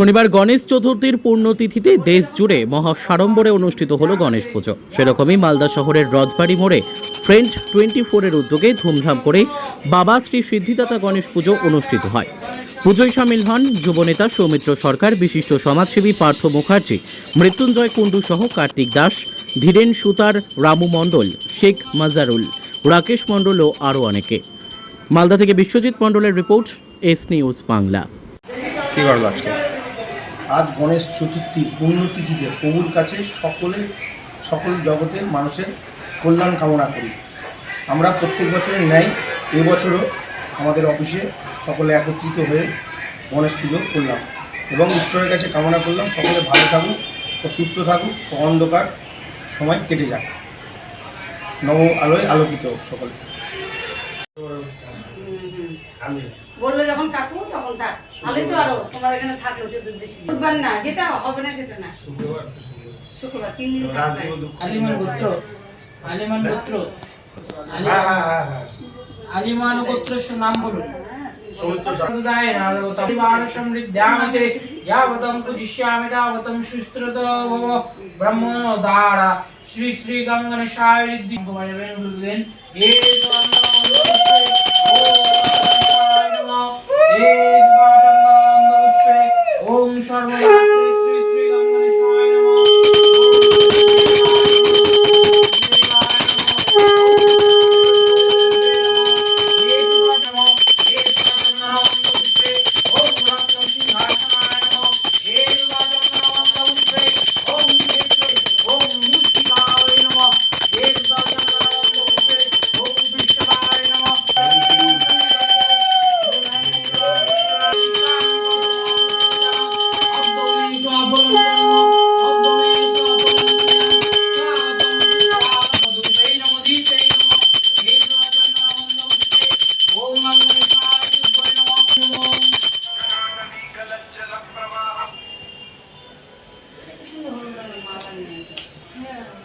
শনিবার গণেশ চতুর্থীর পূর্ণতিথিতে দেশ জুড়ে মহা সাড়ম্বরে অনুষ্ঠিত হলো গণেশ পুজো। সেরকমই মালদা শহরের রথবাড়ি মোড়ে ফ্রেঞ্চ টোয়েন্টি ফোরের উদ্যোগে ধুমধাম করে বাবা শ্রী সিদ্ধিদাতা গণেশ পুজো অনুষ্ঠিত হয়। পুজোয় সামিল হন যুবনেতা সৌমিত্র সরকার, বিশিষ্ট সমাজসেবী পার্থ মুখার্জি, মৃত্যুঞ্জয় কুণ্ডু সহ কার্তিক দাস, ধীরেন সুতার, রামু মণ্ডল, শেখ মাজারুল, রাকেশ মণ্ডল ও আরও অনেকে। মালদা থেকে বিশ্বজিৎ মণ্ডলের রিপোর্ট, এস নিউজ বাংলা। কি করল আজকে? আজ গণেশ চতুর্থী পুণ্যতিথিতে প্রভুর কাছে সকলে, সকল জগতের মানুষের কল্যাণ কামনা করি। আমরা প্রত্যেক বছরের ন্যায় এবছরও আমাদের অফিসে সকলে একত্রিত হয়ে গণেশ পুজো করলাম এবং ঈশ্বরের কাছে কামনা করলাম সকলে ভালো থাকুক ও সুস্থ থাকুক ও অন্ধকার সময় কেটে যাক। নব আলোয় আলোকিত সকলে। বলল যখন কাকু তখন থাক। ভালোই তো আরও তোমার এখানে থাকল চতুর্দশী বুধবার না যেটা হবে না সেটা না। শুক্রবার তিন দিন থাকবে। আলিমান গোত্র আলিমান গোত্র। আলিমান গোত্র নাম বলুন। সৌদায় নারগত পরিবার সমৃদ্ধামতে যাবতম পুজিষ্যামি তাবতম সুস্ত্রত ভব ব্রহ্মণ দ্বারা। শ্রী শ্রী গঙ্গন সায়রিদ্ধি ভজবেন বলবেন এ ওম সর্বদা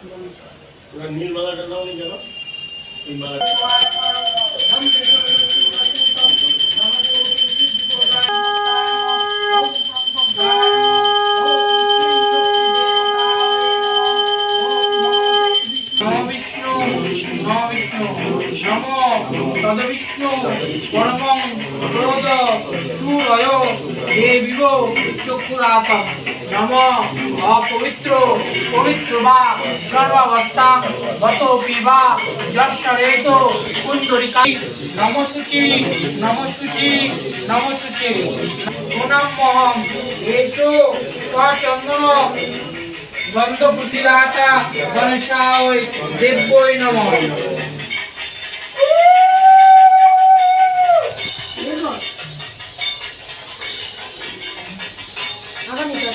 पूरा नील माला करना होने जाना नील माला তদবিষ্ণু পরমং ক্রোধ সুরয়, দেবিব চক্ষুরাত নম অপবিত্র, পবিত্র বা সর্বাবস্থা গতপি বা যশ্বরেত কুণ্ডরিকা নমসূচি নমসূচি নমসূচি প্রণামহম এসো সচন্দন গন্ধপুষিরাতা গণেশায় দেব্যই নমঃ। eletrônica. Né?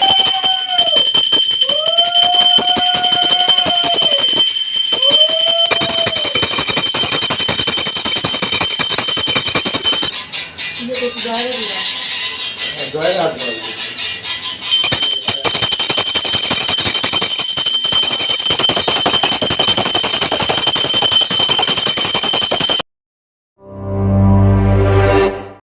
É, agora é agora. Né?